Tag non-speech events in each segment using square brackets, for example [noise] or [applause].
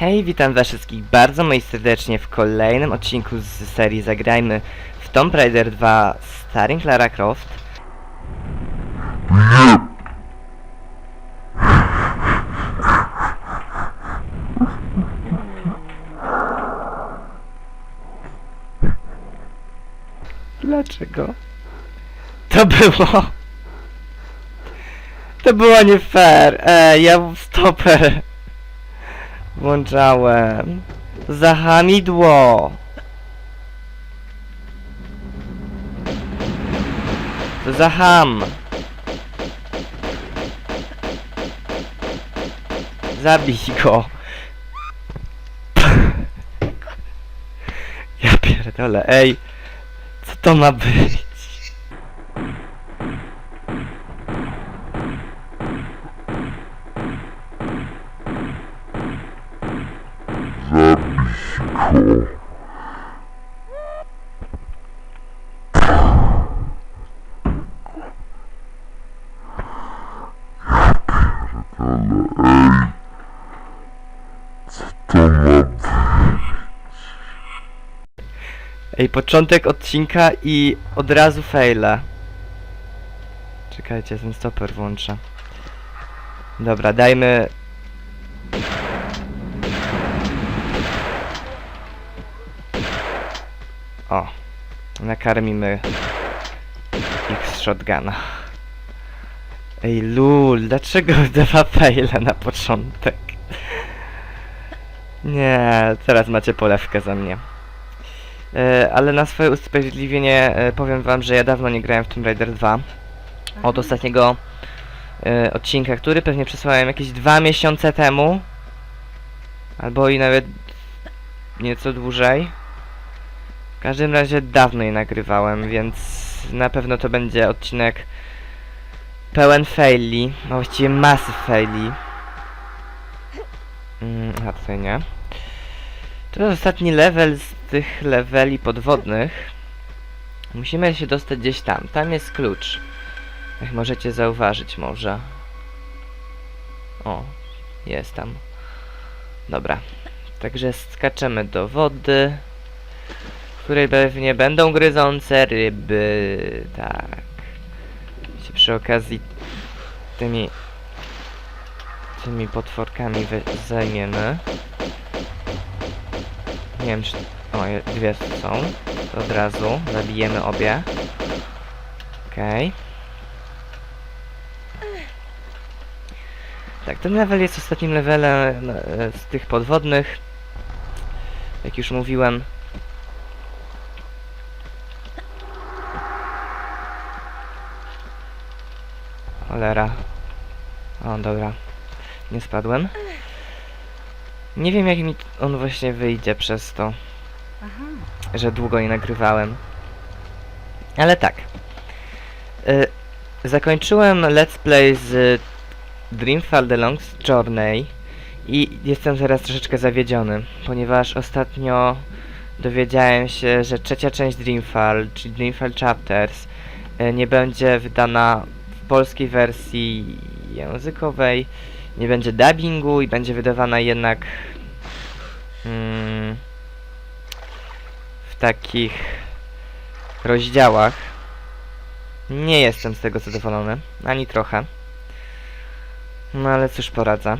Hej, witam was wszystkich bardzo moi serdecznie w kolejnym odcinku z serii Zagrajmy w Tomb Raider 2 starring Lara Croft. Dlaczego? To było... To było nie fair. Ej, ja stoper włączałem. Za hamidło. Zabij go. [laughs] Ja pierdolę, ej. Co to ma być? Ej, początek odcinka i od razu faila. Czekajcie, ten stoper włączę. Dobra, dajmy... O, nakarmimy ich z shotguna. Ej, lul, dlaczego [laughs] dwa faile na początek? Nie, teraz macie polewkę za mnie. E, ale na swoje usprawiedliwienie e, powiem wam, że ja dawno nie grałem w Tomb Raider 2. Od ostatniego e, odcinka, który pewnie przesłałem jakieś dwa miesiące temu. Albo i nawet nieco dłużej. W każdym razie dawno je nagrywałem, więc na pewno to będzie odcinek pełen faili, a właściwie masy faili. Mm, a tutaj nie. To jest ostatni level z tych leveli podwodnych. Musimy się dostać gdzieś tam. Tam jest klucz. Jak możecie zauważyć może. O, jest tam. Dobra. Także skaczemy do wody, w której pewnie będą gryzące ryby. Tak. Się przy okazji tymi tymi potworkami zajmiemy. Nie wiem czy... O, dwie są. To od razu zabijemy obie. Okej. Tak, ten level jest ostatnim levelem e, z tych podwodnych. Jak już mówiłem. Cholera. O, dobra. Nie spadłem. Nie wiem jak mi on właśnie wyjdzie przez to, Aha. że długo nie nagrywałem. Ale tak. Y, zakończyłem let's play z Dreamfall The Long Journey i jestem teraz troszeczkę zawiedziony, ponieważ ostatnio dowiedziałem się, że trzecia część Dreamfall, czyli Dreamfall Chapters, y, nie będzie wydana w polskiej wersji językowej, nie będzie dubbingu i będzie wydawana jednak mm, w takich rozdziałach. Nie jestem z tego zadowolony, ani trochę. No ale cóż poradzę.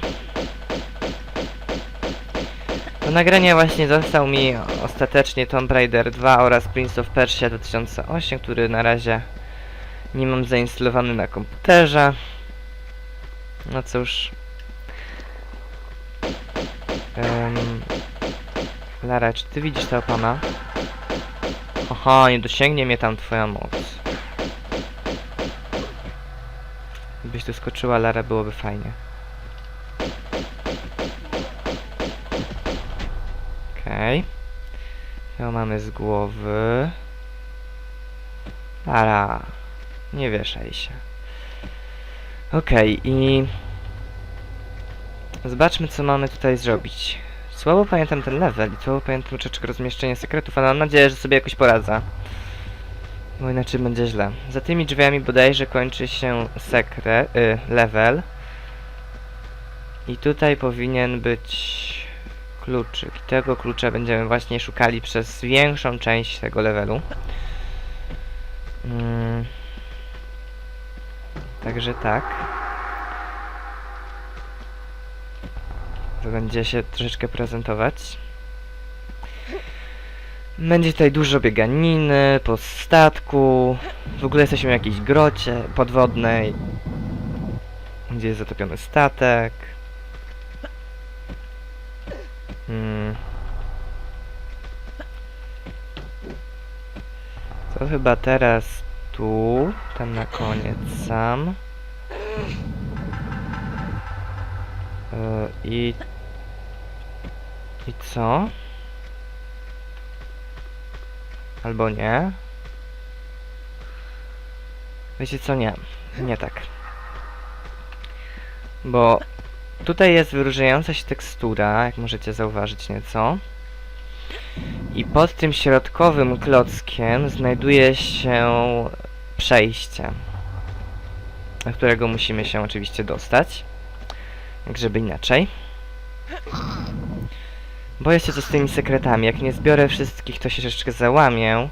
Do nagrania właśnie został mi ostatecznie Tomb Raider 2 oraz Prince of Persia 2008, który na razie nie mam zainstalowany na komputerze. No cóż. Em, Lara, czy ty widzisz tego pana? Aha, nie dosięgnie mnie tam twoja moc. Gdybyś tu skoczyła, Lara, byłoby fajnie. Okej. Okay. mamy z głowy. Lara, nie wieszaj się. Okej, i... Zobaczmy, co mamy tutaj zrobić. Słabo pamiętam ten level i słabo pamiętam troszeczkę rozmieszczenie sekretów, ale mam nadzieję, że sobie jakoś poradzę. Bo inaczej będzie źle. Za tymi drzwiami bodajże kończy się sekret, y, level. I tutaj powinien być kluczyk. I tego klucza będziemy właśnie szukali przez większą część tego levelu. Mm. Także tak. Będzie się troszeczkę prezentować. Będzie tutaj dużo bieganiny po statku. W ogóle jesteśmy w jakiejś grocie podwodnej, gdzie jest zatopiony statek. Hmm. To chyba teraz tu, tam na koniec sam. E, I... I co? Albo nie? Wiecie co? Nie. Nie tak. Bo tutaj jest wyróżniająca się tekstura, jak możecie zauważyć nieco. I pod tym środkowym klockiem znajduje się przejście, na którego musimy się oczywiście dostać. Żeby inaczej. Boję się co z tymi sekretami. Jak nie zbiorę wszystkich, to się troszeczkę załamię.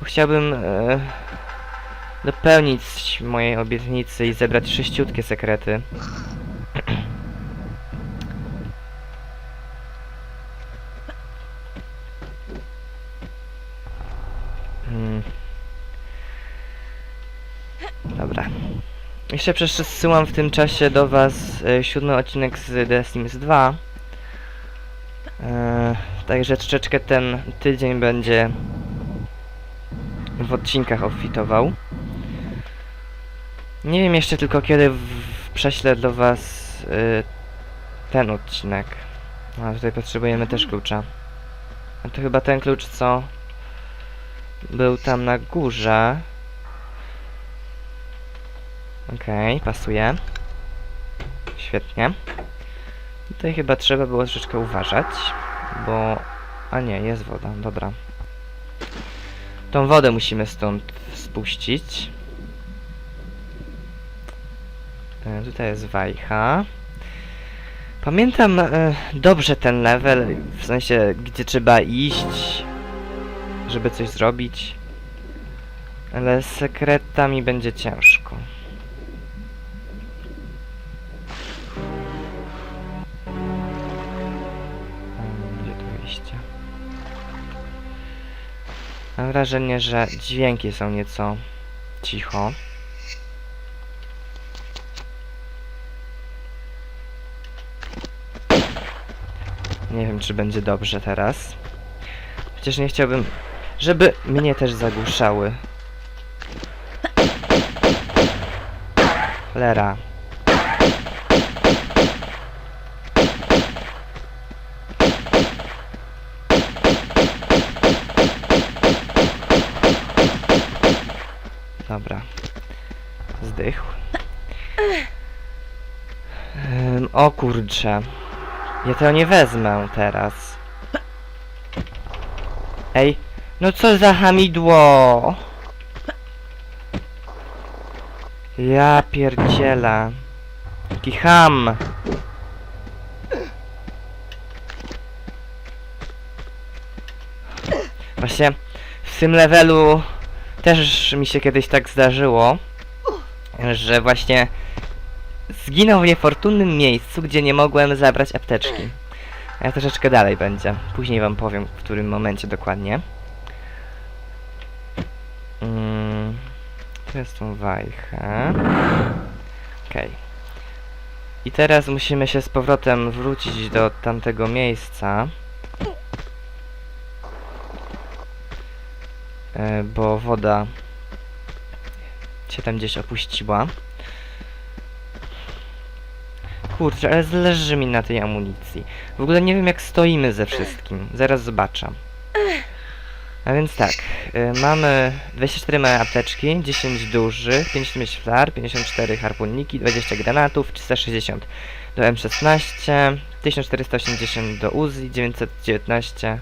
Bo chciałbym e, dopełnić mojej obietnicy i zebrać sześciutkie sekrety. Hmm. Dobra. Jeszcze przesyłam w tym czasie do Was e, siódmy odcinek z The Sims 2. E, także troszeczkę ten tydzień będzie w odcinkach obfitował. Nie wiem jeszcze tylko kiedy w, prześlę do Was e, ten odcinek. A tutaj potrzebujemy też klucza. A to chyba ten klucz, co był tam na górze. Okej, pasuje. Świetnie. Tutaj chyba trzeba było troszeczkę uważać, bo... A nie, jest woda, dobra. Tą wodę musimy stąd spuścić. E, tutaj jest wajcha. Pamiętam e, dobrze ten level, w sensie gdzie trzeba iść, żeby coś zrobić. Ale z sekretami będzie ciężko. Mam wrażenie, że dźwięki są nieco cicho. Nie wiem, czy będzie dobrze teraz. Chociaż nie chciałbym, żeby mnie też zagłuszały. Cholera. Ym, o kurcze. Ja to nie wezmę teraz. Ej, no co za hamidło! Ja pierdziela. Jaki ham! Właśnie w tym levelu też mi się kiedyś tak zdarzyło, że właśnie zginął w niefortunnym miejscu, gdzie nie mogłem zabrać apteczki. A troszeczkę dalej będzie. Później wam powiem, w którym momencie dokładnie. Mm, jest tą wajchę. Okej. I teraz musimy się z powrotem wrócić do tamtego miejsca. E, bo woda się tam gdzieś opuściła. Kurczę, ale zależy mi na tej amunicji. W ogóle nie wiem jak stoimy ze wszystkim. Zaraz zobaczę. A więc tak, y, mamy 24 małe apteczki, 10 dużych, 55 flar, 54 harpunniki, 20 granatów, 360 do M16, 1480 do Uzi, 919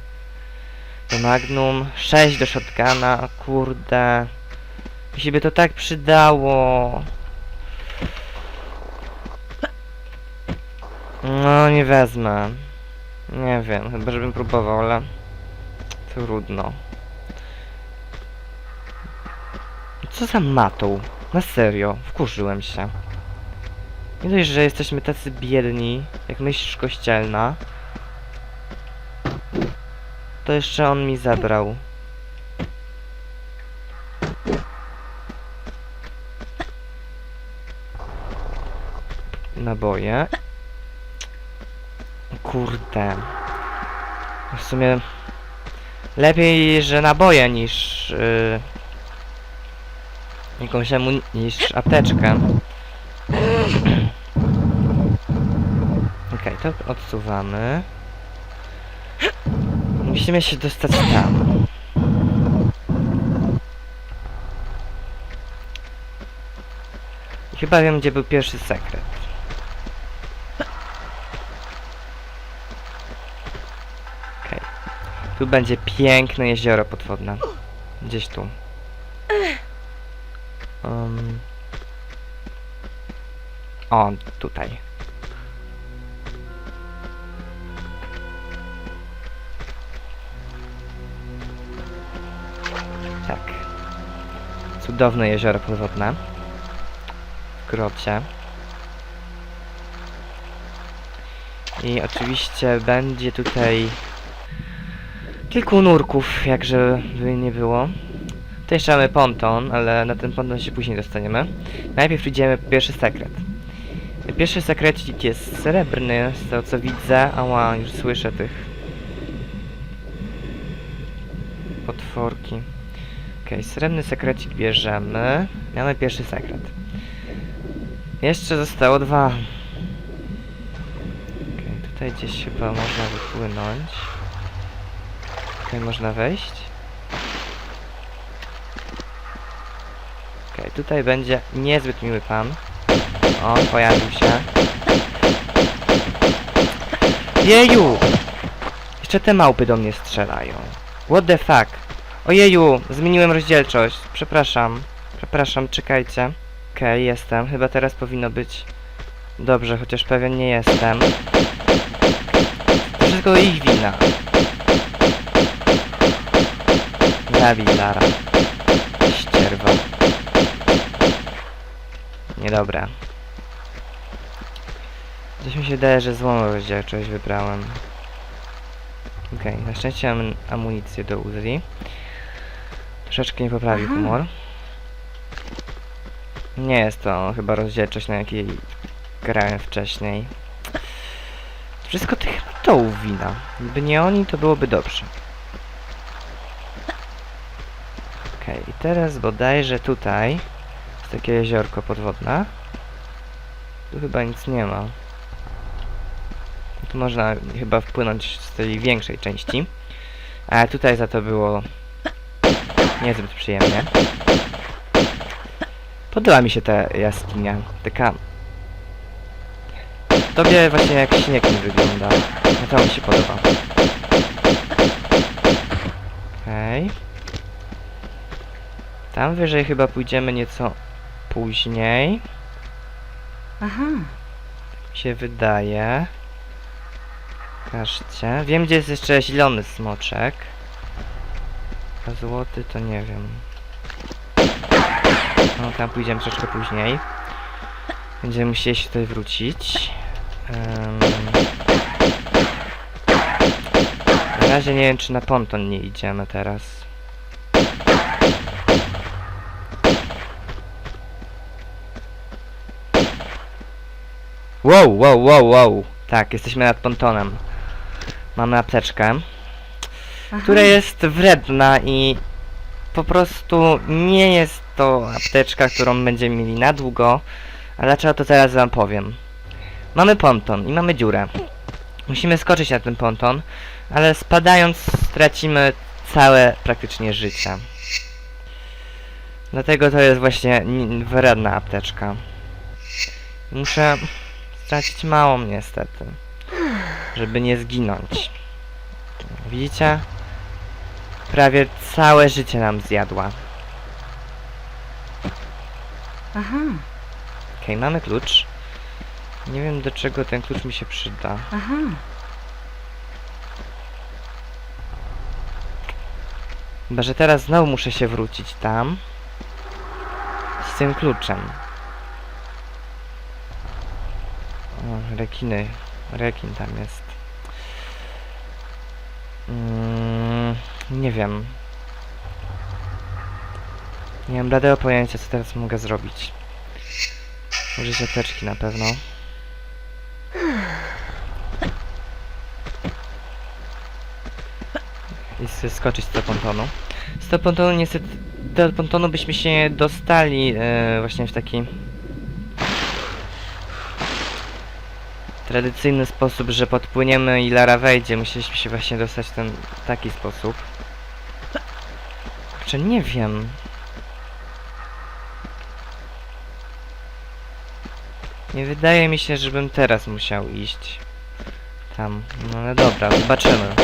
do Magnum, 6 do shotguna, kurde. Mi się by to tak przydało. No, nie wezmę. Nie wiem, chyba żebym próbował, ale trudno. Co za matą? Na serio, wkurzyłem się. Nie dość, że jesteśmy tacy biedni, jak myśl kościelna, to jeszcze on mi zabrał. Naboje. Kurde. W sumie lepiej, że naboje niż yy, jakąś niż apteczkę. [clears throat] Okej, to odsuwamy. Musimy się dostać tam. Chyba wiem, gdzie był pierwszy sekret. Tu będzie piękne jezioro podwodne. Gdzieś tu. Um. O, tutaj. Tak. Cudowne jezioro podwodne. W grocie. I oczywiście będzie tutaj kilku nurków, jakże by nie było. Tu jeszcze mamy ponton, ale na ten ponton się później dostaniemy. Najpierw idziemy po pierwszy sekret. Pierwszy sekrecik jest srebrny, z tego co widzę. Ała, już słyszę tych potworki. Okej, srebrny sekrecik bierzemy. Mamy pierwszy sekret. Jeszcze zostało dwa. Okej, tutaj gdzieś chyba można wypłynąć. Tutaj można wejść. Okej, tutaj będzie niezbyt miły pan. O, pojawił się. Jeju! Jeszcze te małpy do mnie strzelają. What the fuck? Ojeju, zmieniłem rozdzielczość. Przepraszam. Przepraszam, czekajcie. Okej, jestem. Chyba teraz powinno być dobrze, chociaż pewien nie jestem. Wszystko ich wina. Zabij Lara. Ścierwa. Niedobra. Gdzieś mi się wydaje, że złą rozdzielczość wybrałem. Okej, na szczęście mam amunicję do Uzi. Troszeczkę nie poprawił Aha. humor. Nie jest to chyba rozdzielczość, na jakiej grałem wcześniej. Wszystko tych mitołów wina. Gdyby nie oni, to byłoby dobrze. Okej, i teraz bodajże tutaj jest takie jeziorko podwodne. Tu chyba nic nie ma. Tu można chyba wpłynąć z tej większej części. A tutaj za to było niezbyt przyjemnie. Podoba mi się ta jaskinia. Taka... Tobie właśnie jak śnieg mi wygląda. No to mi się podoba. Okej. Tam wyżej chyba pójdziemy nieco później. Aha. Mi się wydaje. Pokażcie. Wiem, gdzie jest jeszcze zielony smoczek. A złoty to nie wiem. No, tam pójdziemy troszkę później. Będziemy musieli się tutaj wrócić. Em, Na razie nie wiem, czy na ponton nie idziemy teraz. Wow, wow, wow, wow. Tak, jesteśmy nad pontonem. Mamy apteczkę, Aha. która jest wredna i po prostu nie jest to apteczka, którą będziemy mieli na długo. A dlaczego to teraz wam powiem. Mamy ponton i mamy dziurę. Musimy skoczyć na ten ponton, ale spadając stracimy całe praktycznie życie. Dlatego to jest właśnie ni- wredna apteczka. Muszę stracić małą niestety, żeby nie zginąć. Widzicie? Prawie całe życie nam zjadła. Aha. Okej, okay, mamy klucz. Nie wiem do czego ten klucz mi się przyda. Aha. Chyba, że teraz znowu muszę się wrócić tam. Z tym kluczem. Rekiny. Rekin tam jest. Mm, nie wiem. Nie mam bladego pojęcia, co teraz mogę zrobić. Może siateczki na pewno. I skoczyć z tego pontonu. Z tego pontonu niestety... Do pontonu byśmy się dostali e, właśnie w taki... Tradycyjny sposób, że podpłyniemy i Lara wejdzie. Musieliśmy się właśnie dostać w ten taki sposób. Kurczę, nie wiem. Nie wydaje mi się, żebym teraz musiał iść. Tam. No ale dobra, zobaczymy.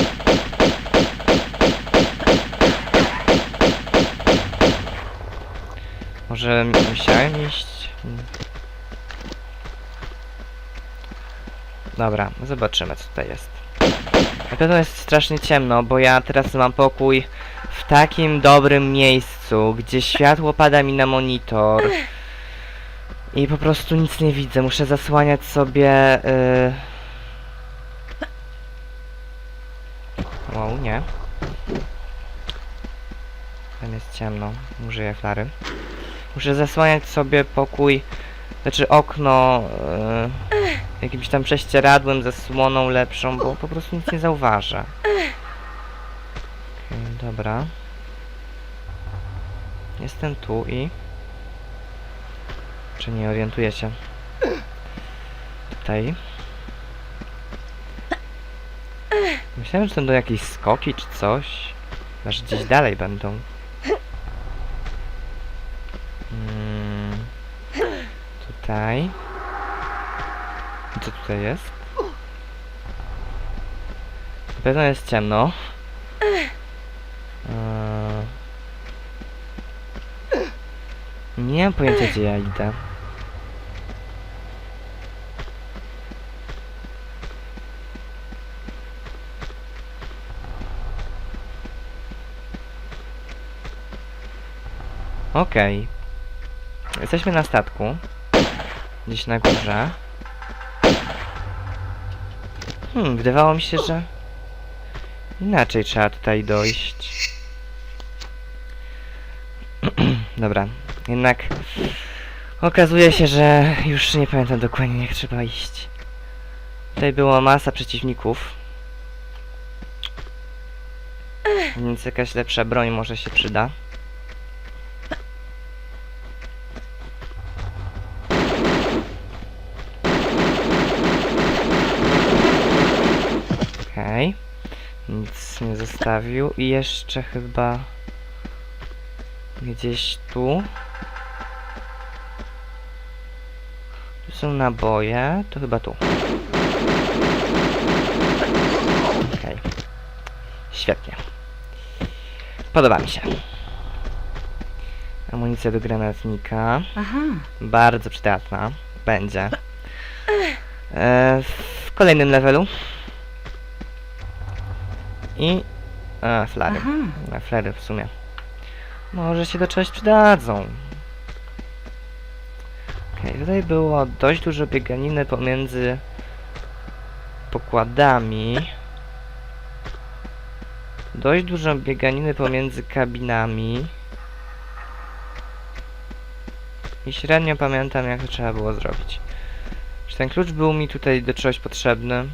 Może musiałem iść? Dobra, zobaczymy co tutaj jest. Na pewno jest strasznie ciemno, bo ja teraz mam pokój w takim dobrym miejscu, gdzie światło pada mi na monitor. I po prostu nic nie widzę. Muszę zasłaniać sobie. Yy... Wow, nie. Tam jest ciemno. Użyję flary. Muszę zasłaniać sobie pokój, znaczy okno yy, jakimś tam prześcieradłem, zasłoną lepszą, bo po prostu nic nie zauważę. Okej, dobra. Jestem tu i... Czy nie orientuję się? Tutaj. Myślałem, że będą jakieś skoki czy coś. Aż gdzieś dalej będą. Mm, tutaj. Co tutaj jest? Na pewno jest ciemno. Eee, Nie mam pojęcia gdzie ja idę. Okej. Jesteśmy na statku. Gdzieś na górze. Hmm, wydawało mi się, że... Inaczej trzeba tutaj dojść. [clears throat] Dobra, jednak... Okazuje się, że już nie pamiętam dokładnie jak trzeba iść. Tutaj była masa przeciwników. Więc jakaś lepsza broń może się przyda. Okej. Nic nie zostawił. I jeszcze chyba... Gdzieś tu. Tu są naboje. To chyba tu. Okej. Świetnie. Podoba mi się. Amunicja do granatnika. Aha. Bardzo przydatna. Będzie. E, w kolejnym levelu. I... A, flary. Na flary w sumie. Może się do czegoś przydadzą. Okej, tutaj było dość dużo bieganiny pomiędzy pokładami. Dość dużo bieganiny pomiędzy kabinami. I średnio pamiętam jak to trzeba było zrobić. Czy ten klucz był mi tutaj do czegoś potrzebny?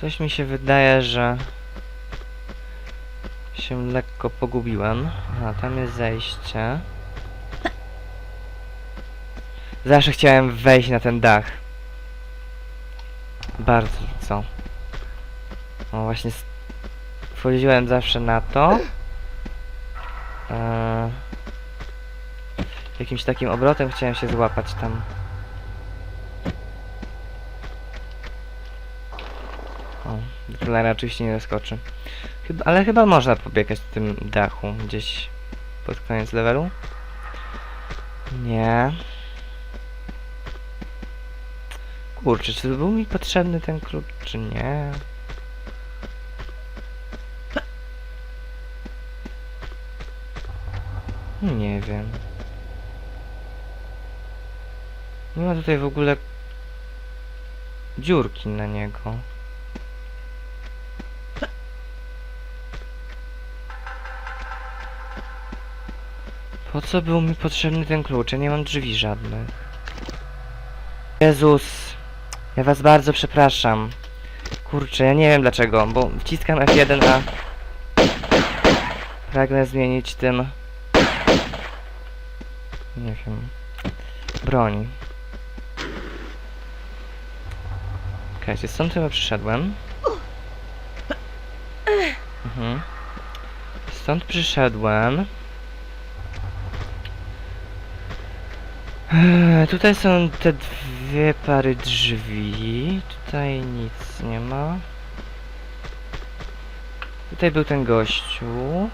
Coś mi się wydaje, że się lekko pogubiłem. A tam jest zejście. Zawsze chciałem wejść na ten dach. Bardzo co? O właśnie wchodziłem zawsze na to. Eee, jakimś takim obrotem chciałem się złapać tam. O, Lara oczywiście nie zaskoczy. Chyba, ale chyba można pobiegać w tym dachu gdzieś pod koniec levelu. Nie. Kurczę, czy był mi potrzebny ten klucz, czy nie? Nie wiem. Nie ma tutaj w ogóle dziurki na niego. Co był mi potrzebny ten klucz? Ja nie mam drzwi żadnych. Jezus, ja was bardzo przepraszam. Kurczę, ja nie wiem dlaczego, bo wciskam F1, a pragnę zmienić tym... Nie wiem... Broń. Okej, okay, stąd chyba przyszedłem. Mhm. Stąd przyszedłem. Eee, Tutaj są te dwie pary drzwi. Tutaj nic nie ma. Tutaj był ten gościu.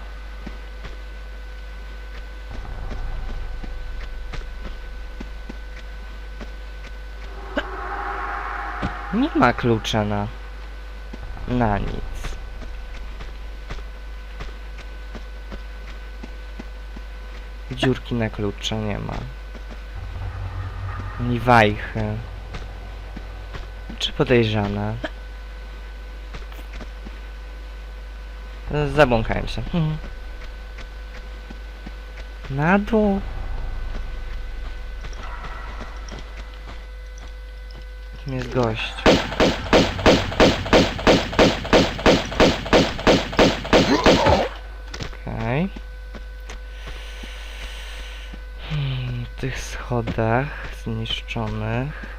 Nie ma klucza na... na nic. Dziurki na klucza nie ma. Ani wajchy. Czy podejrzane? Zabłąkałem się. Mhm. Na dół. Tam jest gość. Okej. Hmm, w tych schodach zniszczonych.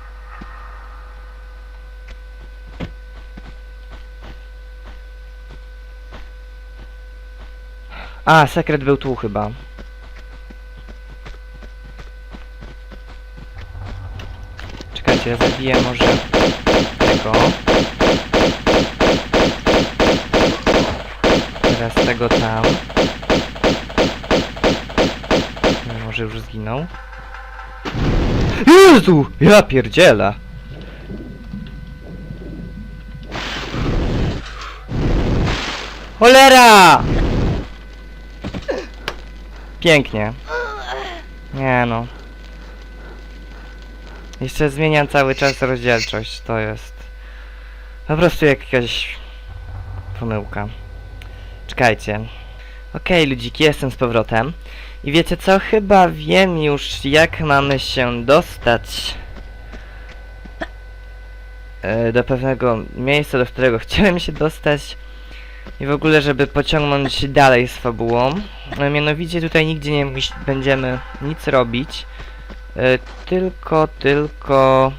A, sekret był tu chyba. Czekajcie, ja zabiję może tego. Teraz tego tam. Może już zginął. Jezu! Ja pierdzielę! Cholera! Pięknie. Nie no. Jeszcze zmieniam cały czas rozdzielczość, to jest po prostu jakaś pomyłka. Czekajcie. Okej, ludziki, jestem z powrotem. I wiecie co? Chyba wiem już, jak mamy się dostać e, do pewnego miejsca, do którego [laughs] chciałem się dostać. I w ogóle, żeby pociągnąć dalej z fabułą. E, mianowicie tutaj nigdzie nie będziemy nic robić. E, tylko, tylko...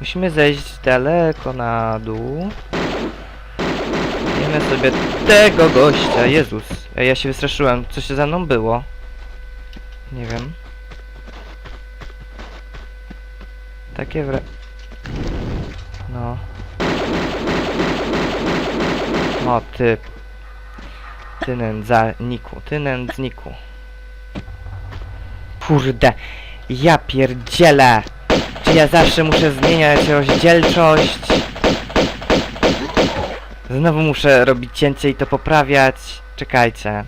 Musimy zejść daleko na dół. Wiemy sobie tego gościa, Jezus. Ej, ja się wystraszyłem, co się ze mną było? Nie wiem. Takie wra... No. O, ty. Ty nędzniku, ty nędzniku. Kurde. Ja pierdzielę. Czy ja zawsze muszę zmieniać rozdzielczość? Znowu muszę robić cięcie i to poprawiać. Czekajcie.